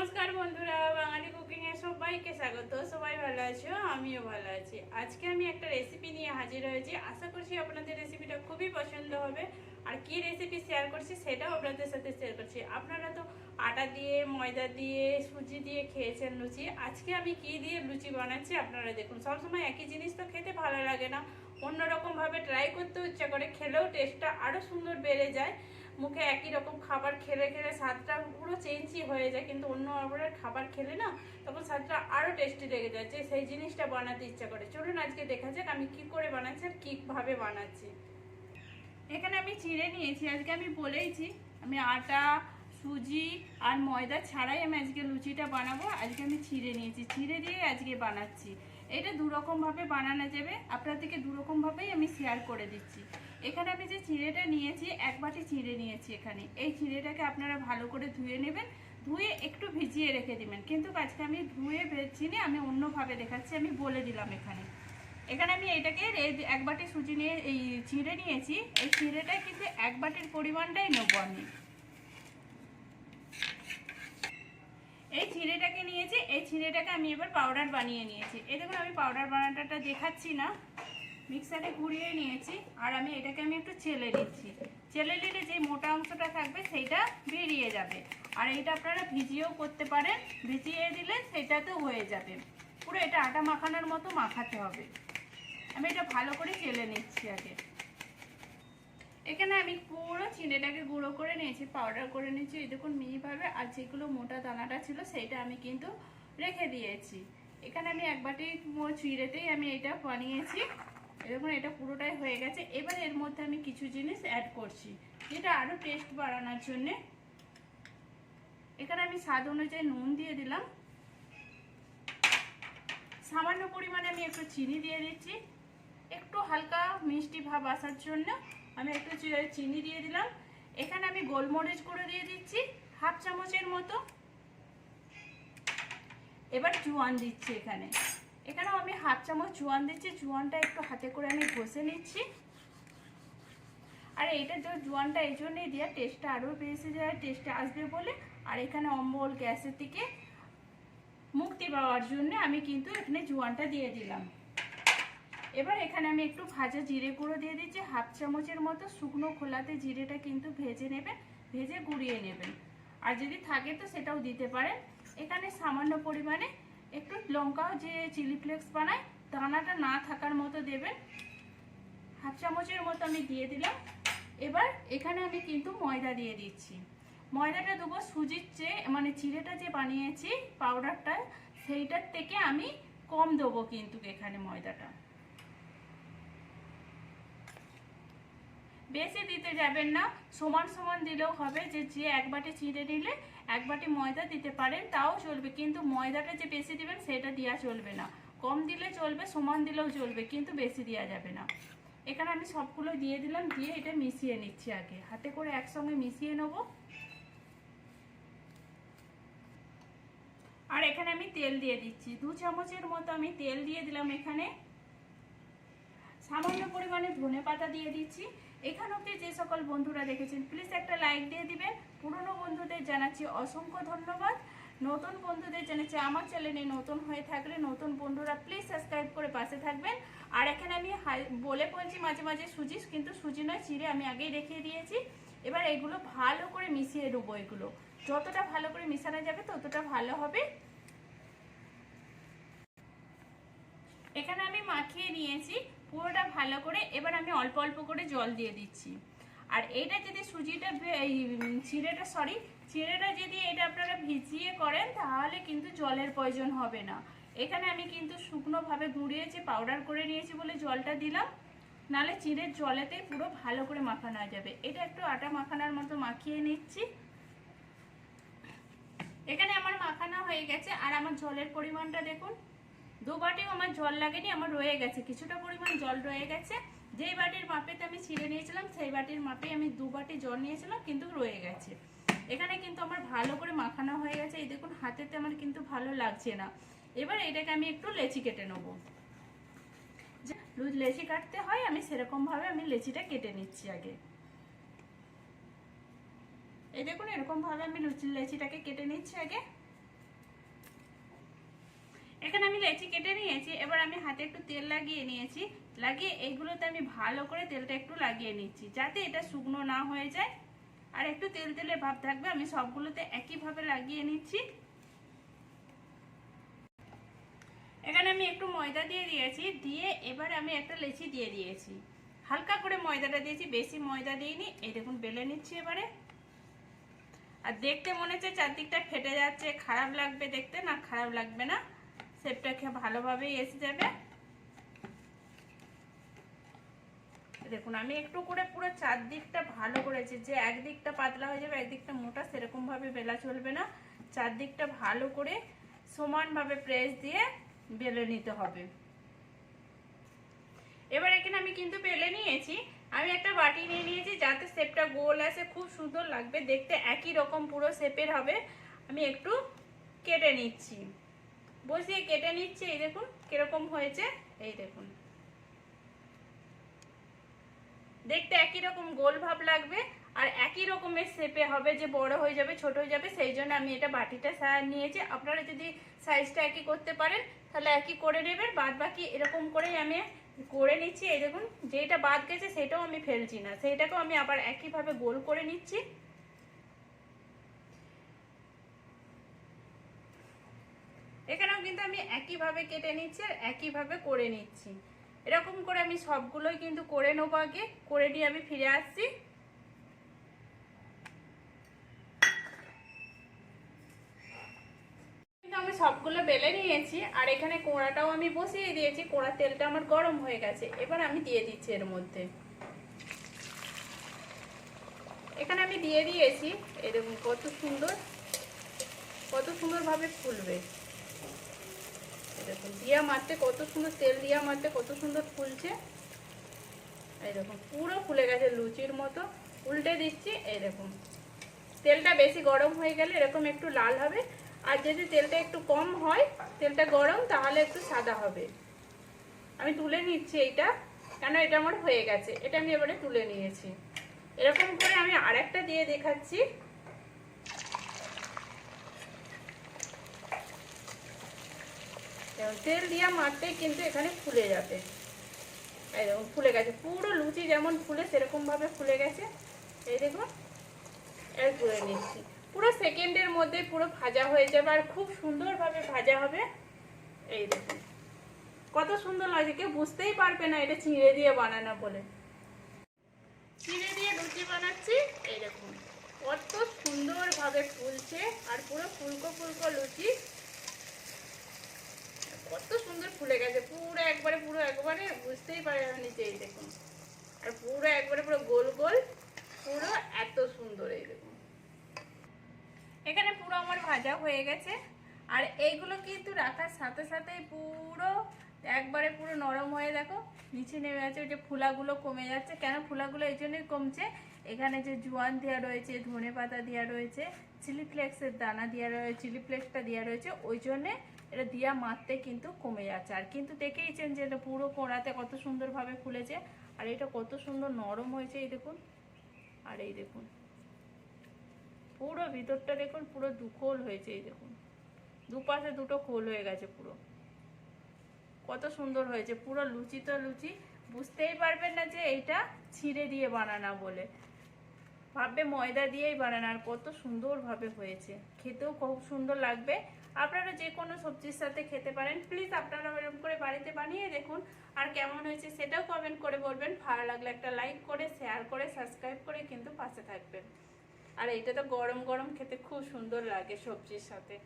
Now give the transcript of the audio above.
নমস্কার বন্ধুরা, বাঙালি কুকিং এ সবাইকে স্বাগত। সবাই ভালো আছো? আমিও ভালো আছি। আজকে আমি একটা রেসিপি নিয়ে হাজির হয়েছি। আশা করছি আপনাদের রেসিপিটা খুবই পছন্দ হবে। আর কি রেসিপি শেয়ার করছি সেটাও আপনাদের সাথে শেয়ার করছি। আপনারা তো আটা দিয়ে, ময়দা দিয়ে, সুজি দিয়ে খেয়েছেন লুচি। আজকে আমি কি দিয়ে লুচি বানাচ্ছি আপনারা দেখুন। সবসময় একই জিনিস তো খেতে ভালো লাগে না। অন্যরকম ভাবে ট্রাই করতে ইচ্ছা করে, খেলেও টেস্টটা আরও সুন্দর বেড়ে যায়। মুখে একই রকম খাবার খেলে খেলে স্বাদটা পুরো চেঞ্জই হয়ে যায়, কিন্তু অন্য রকমের খাবার খেলে না, তখন স্বাদটা আরও টেস্টি লেগে যায়, যে সেই জিনিসটা বানাতে ইচ্ছা করে। চলুন আজকে দেখা যাক আমি কি করে বানাচ্ছি আর কীভাবে বানাচ্ছি। এখানে আমি চিড়ে নিয়েছি, আজকে আমি বলেইছি, আমি আটা, সুজি আর ময়দা ছাড়াই আমি আজকে লুচিটা বানাবো, আজকে আমি চিড়ে নিয়েছি। চিড়ে দিয়ে আজকে বানাচ্ছি। এটা দুরকমভাবে বানানো যাবে, আপনাদেরকে দুরকমভাবেই আমি শেয়ার করে দিচ্ছি। এখানে আমি যে চিড়েটা নিয়েছি, এক বাটি চিড়ে নিয়েছি এখানে। এই চিড়েটাকে আপনারা ভালো করে ধুয়ে নেবেন, ধুয়ে একটু ভিজিয়ে রেখে দিবেন। কিন্তু আজকে আমি ধুয়ে ভেজছি না আমি অন্যভাবে দেখাচ্ছি, আমি বলে দিলাম এখানে। এখানে আমি এটাকে এক বাটি সুজি নিয়ে, এই চিড়ে নিয়েছি। এই চিড়েটা কিন্তু এক বাটির পরিমাণটাই নেব আমি। এই চিড়েটাকে নিয়েছি, এই চিড়েটাকে আমি এবার পাউডার বানিয়ে নিয়েছি। এই দেখুন, আমি পাউডার বানাটাটা দেখাচ্ছি না। মিক্সারে ঘুরিয়ে নিয়েছি আর আমি এটাকে আমি একটু চেলে নিচ্ছি। চেলে নিলে যে মোটা অংশটা থাকবে সেইটা বেরিয়ে যাবে। আর এটা আপনারা ভিজিয়েও করতে পারেন, ভিজিয়ে দিলে সেটাতেও হয়ে যাবে। পুরো এটা আটা মাখানোর মতো মাখাতে হবে। আমি এটা ভালো করে চেলে নিচ্ছি আগে। এখানে আমি পুরো চিড়েটাকে গুঁড়ো করে নিয়েছি পাউডার করে নিয়েছি। এই দেখুন, মিহিভাবে আর যেগুলো মোটা দানাটা ছিল সেইটা আমি কিন্তু রেখে দিয়েছি। এখানে আমি এক বাটি চিড়েতেই আমি এটা বানিয়েছি। দেখুন এটা পুরোটাই হয়ে গেছে। এবার এর মধ্যে আমি কিছু জিনিস অ্যাড করছি, যেটা আরও টেস্ট বাড়ানোর জন্যে। এখানে আমি স্বাদ অনুযায়ী নুন দিয়ে দিলাম। সামান্য পরিমাণে আমি একটু চিনি দিয়ে দিচ্ছি। একটু হালকা মিষ্টি ভাব আসার জন্য আমি একটু চিনি দিয়ে দিলাম। এখানে আমি গোলমরিচ গুঁড়ো দিয়ে দিচ্ছি, হাফ চামচের মতো। এবার জোয়ান দিচ্ছি এখানে। এখানেও আমি হাফ চামচ জোয়ান দিচ্ছি, জোয়ানটা একটু হাতে করে আমি ঘষে নিচ্ছি। আর এইটা যে জোয়ানটা এই জন্যই দেওয়া টেস্টটা আরও বেশি যায় টেস্টটা আসবে বলে। আর এখানে অম্বল, গ্যাসের থেকে মুক্তি পাওয়ার জন্য আমি কিন্তু এখানে জোয়ানটা দিয়ে দিলাম। এবার এখানে আমি একটু ভাজা জিরে গুঁড়ো দিয়ে দিচ্ছি, হাফ চামচের মতো শুকনো খোলাতে জিরেটা কিন্তু ভেজে নেবেন, ভেজে গুঁড়িয়ে নেবেন। আর যদি থাকে তো সেটাও দিতে পারেন। এখানে সামান্য পরিমাণে একটু লঙ্কাও যে চিলি ফ্লেক্স বানায়, দানাটা না থাকার মতো দেবেন। হাফ চামচের মতো আমি দিয়ে দিলাম। এবার এখানে আমি কিন্তু ময়দা দিয়ে দিচ্ছি। ময়দাটা দেবো সুজির চেয়ে মানে চিড়েটা যে বানিয়েছি, পাউডারটা, সেইটার থেকে আমি কম দেবো কিন্তু এখানে ময়দাটা। বেশি দিতে যাবেন না, সমান সমান দিলেও হবে, যে যে এক বাটি চিড়ে নিলে এক বাটি ময়দা দিতে পারেন, তাও চলবে। কিন্তু ময়দাটা যে বেশি দিবেন, সেটা দেওয়া চলবে না। কম দিলে চলবে, সমান দিলেও চলবে, কিন্তু বেশি দেওয়া যাবে না। এখানে আমি সবগুলো দিয়ে দিলাম, দিয়ে এটা মিশিয়ে নিচ্ছি আগে। হাতে করে একসঙ্গে মিশিয়ে নেব। আর এখানে আমি তেল দিয়ে দিচ্ছি। দু চামচের মতো আমি তেল দিয়ে দিলাম এখানে। সামান্য পরিমাণে ধনে পাতা দিয়ে দিচ্ছি। এখান অব্দি যে সকল বন্ধুরা দেখেছেন প্লিজ একটা লাইক দিয়ে দিবেন। পুরনো বন্ধুদের জানাচ্ছি অসংখ্য ধন্যবাদ। নতুন বন্ধুদের জানাচ্ছি, আমার চ্যানেলে নতুন হয়ে থাকলে নতুন বন্ধুরা প্লিজ সাবস্ক্রাইব করে পাশে থাকবেন। আর এখানে আমি বলে বলছি মাঝে মাঝে সুজি, কিন্তু সুজি নয়, চিড়ে আমি আগেই রেখে দিয়েছি। এবার এগুলো ভালো করে মিশিয়ে নেব এগুলো। যতটা ভালো করে মিশানো যাবে ততটা ভালো হবে। এখানে আমি মাখিয়ে নিয়েছি। পুরোটা ভালো করে এবার আমি অল্প অল্প করে জল দিয়ে দিচ্ছি। আর এটা যদি সুজিটা চিড়েটা সরি চিড়েটা যদি এটা আপনারা ভিজিয়ে করেন, তাহলে কিন্তু জলের প্রয়োজন হবে না। এখানে আমি কিন্তু শুকনোভাবে গুঁড়িয়েছি পাউডার করে নিয়েছি বলে জলটা দিলাম, নালে চিড়ের জলেতে পুরো ভালো করে মাখানো যাবে। এটা একটু আটা মাখানোর মতো মাখিয়ে নিচ্ছি। এখানে আমার মাখানো হয়ে গেছে। আর আমার জলের পরিমাণটা দেখুন। দু বাটিও আমার জল লাগেনি, আমার রয়ে গেছে। কিছুটা পরিমাণ জল রয়ে গেছে। যেই বাটির মাপেতে আমি ছিঁড়ে নিয়েছিলাম, সেই বাটির মাপে আমি দু বাটি জল নিয়েছিলাম, কিন্তু রয়ে গেছে। এখানে কিন্তু আমার ভালো করে মাখানো হয়ে গেছে। এই দেখুন, হাতেতে আমার কিন্তু ভালো লাগছে না। এবার এটাকে আমি একটু লেচি কেটে নেব। লেচি কাটতে হয়, আমি সেরকমভাবে আমি লেচিটা কেটে নিচ্ছি আগে। এই দেখুন, এরকমভাবে আমি লুচি লেচিটাকে কেটে নিচ্ছি আগে। এখানে আমি লেচি কেটে নিয়েছি, এবার আমি হাতে একটু তেল লাগিয়ে নিয়েছি। লাগিয়ে এইগুলোতে আমি ভালো করে তেলটা একটু লাগিয়ে নিচ্ছি, যাতে এটা শুকনো না হয়ে যায়। আর একটু তেল তেলে ভাব থাকবে, আমি সবগুলোতে একইভাবে লাগিয়ে নিচ্ছি। এখানে আমি একটু ময়দা দিয়ে দিয়েছি, দিয়ে এবার আমি একটা লেচি দিয়ে দিয়েছি। হালকা করে ময়দাটা দিয়েছি, বেশি ময়দা দিইনি, এই দেখুন বেলে নিচ্ছি এবারে। আর দেখতে মনে হচ্ছে চারদিকটা ফেটে যাচ্ছে, খারাপ লাগবে দেখতে, না খারাপ লাগবে না। খেয়ে ভালোভাবেই এসে যাবে। দেখুন, আমি একটু করে পুরো চারদিকটা ভালো করেছি, যে একদিকটা পাতলা হয়ে যাবে, একদিকটা মোটা সেরকম ভাবে বেলা চলবে না। চারদিকটা ভালো করে সমানভাবে প্রেস দিয়ে বেলে নিতে হবে। এবার এখানে আমি কিন্তু বেলে নিয়েছি। আমি একটা বাটি নিয়ে নিয়েছি, যাতে শেপটা গোল আসে, খুব সুন্দর লাগবে, দেখতে একই রকম পুরো শেপের হবে। আমি একটু কেটে নিচ্ছি। বসিয়ে কেটে নিচ্ছি, এই দেখুন কীরকম হয়েছে, এই দেখুন। দেখতে একই রকম গোল ভাব লাগবে আর একই রকমের শেপে হবে যে বড় হয়ে যাবে, ছোট হয়ে যাবে, সেই জন্য আমি এটা বাটিটা নিয়েছি। আপনারা যদি সাইজটা একই করতে পারেন, তাহলে একই করে নেবেন বাদ বাকি এরকম করেই আমি করে নিচ্ছি। এই দেখুন যেটা বাদ গেছে, সেটাও আমি ফেলছি না। সেইটাকেও আমি আবার একইভাবে গোল করে নিচ্ছি এখানেও কিন্তু আমি একইভাবে কেটে নিচ্ছি আর একইভাবে করে নিচ্ছি। এরকম করে আমি সবগুলোই কিন্তু করে নেব আগে। করে নিয়ে আমি ফিরে আসছি। আমি সবগুলো বেলে নিয়েছি আর এখানে কোড়াটাও আমি বসিয়ে দিয়েছি। কোড়ার তেলটা আমার গরম হয়ে গেছে। এবার আমি দিয়ে দিচ্ছি এর মধ্যে। এখানে আমি দিয়ে দিয়েছি। এরকম কত সুন্দর, কত সুন্দরভাবে ফুলবে। দেখুন, দিয়া মারতে কত সুন্দর তেল দিয়া মারতে কত সুন্দর ফুলছে। দেখুন, পুরো ফুলে গেছে লুচির মতো। উল্টে দিচ্ছি দেখুন। তেলটা বেশি গরম হয়ে গেলে এরকম একটু লাল হবে। আর যদি তেলটা একটু কম হয়, তেলটা গরম, তাহলে একটু সাদা হবে। আমি তুলে নিচ্ছি এইটা, কেন এটা আমার হয়ে গেছে। এটা আমি এবারে তুলে নিয়েছি। এরকম করে আমি আরেকটা দিয়ে দেখাচ্ছি। তেল দিয়া মারতেই কিন্তু এখানে ফুলে যাবে। এই দেখুন ফুলে গেছে। পুরো লুচি যেমন ফুলে সেরকম ভাবে ফুলে গেছে। এই দেখুন এর করে নিচ্ছি। পুরো সেকেন্ডের মধ্যে পুরো ভাজা হয়ে যাবে আর খুব সুন্দরভাবে ভাজা হবে। এই দেখুন কত সুন্দর লাগছে। কেউ বুঝতেই পারবে না এটা চিঁড়ে দিয়ে বানানো বলে। চিড়ে দিয়ে লুচি বানাচ্ছি। এই দেখুন কত সুন্দরভাবে ফুলছে। আর পুরো ফুলকো ফুলকো লুচি। কত সুন্দর ফুলে গেছে, পুরো একবারে পুরো একবারে বুঝতেই পারে না নিচে এই দেখুন। আর পুরো একবারে পুরো গোল গোল, পুরো এত সুন্দর এই দেখুন। এখানে পুরো আমার ভাজা হয়ে গেছে, আর এইগুলো কিন্তু রাখার সাথে সাথে পুরো একবারে পুরো নরম হয়ে দেখো, নিচে নেমে আছে, ওই যে ফুলাগুলো কমে যাচ্ছে। কেন ফুলাগুলো এই জন্যই কমছে? এখানে যে জোয়ান দেওয়া রয়েছে ধনে পাতা দেওয়া রয়েছে, চিলি ফ্লেক্সের দানা দেওয়া রয়েছে চিলি ফ্লেক্সটা দেওয়া রয়েছে, ওই জন্যে এটা দিয়া মারতে কিন্তু কমে যাচ্ছে। আর কিন্তু দেখেইছেন যে এটা পুরো কোড়াতে কত সুন্দরভাবে খুলেছে। আর এটা কত সুন্দর নরম হয়েছে, এই দেখুন। আর এই দেখুন। পুরো ভিতরটা দেখুন, পুরো দুখোল হয়েছে, এই দেখুন। দুপাশে দুটো খোল হয়ে গেছে পুরো। কত সুন্দর হয়েছে, পুরো লুচি তো লুচি। বুঝতেই পারবেন না যে এইটা ছিঁড়ে দিয়ে বানানা বলে। ভাববে ময়দা দিয়েই বানানো, আর কত সুন্দরভাবে হয়েছে। খেতেও খুব সুন্দর লাগবে। আপনারা যে কোনো সবজির সাথে খেতে পারেন। প্লিজ আপনারা এরকম করে বাড়িতে বানিয়ে দেখুন আর কেমন হয়েছে সেটাও কমেন্ট করে বলবেন। ভালো লাগলে একটা লাইক করে শেয়ার করে সাবস্ক্রাইব করে কিন্তু পাশে থাকবেন। আর এইটা তো গরম গরম খেতে খুব সুন্দর লাগে সবজির সাথে।